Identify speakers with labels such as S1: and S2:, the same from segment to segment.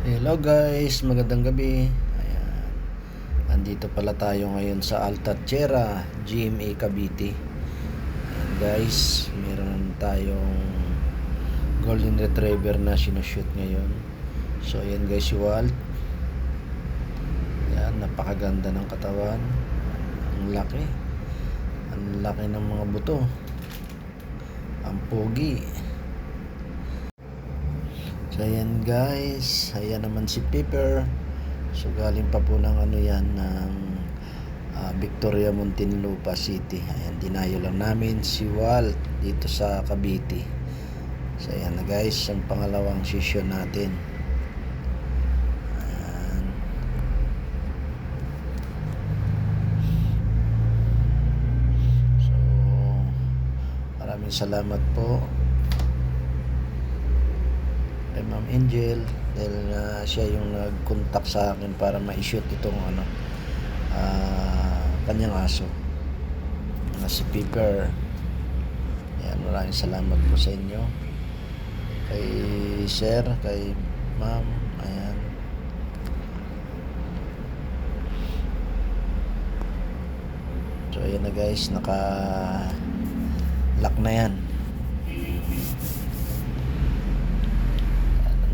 S1: Hello guys, magandang gabi. Ayan. Andito pala tayo ngayon sa Altatjera, GMA Cavite. Ayan guys, meron tayong Golden Retriever na sinushoot ngayon. So ayan guys si Walt. Ayan, napakaganda ng katawan. Ang laki. Ang laki ng mga buto. Ang pogi. So ayan guys, ayan naman si Pepper. So galing pa po ng ano yan ng ah, Victoria Muntinlupa City. Ayan, dinayo lang namin si Walt dito sa Cavite. So ayan na guys, ang pangalawang session natin. So maraming salamat po kay Ma'am Angel dahil na siya yung nag-contact sa akin para ma-shoot itong ano ah, kanyang aso. Na si Piper. Ayan, maraming salamat po sa inyo. Kay Sir, kay Ma'am ayan. So ayan na guys naka lock na yan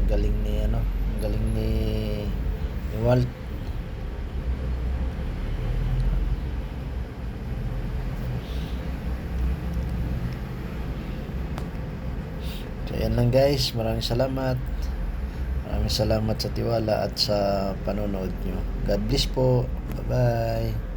S1: Galing ni ano, ang galing ni, ni Walt. So yan lang guys, maraming salamat. Maraming salamat sa tiwala at sa panonood nyo. God bless po. Bye-bye.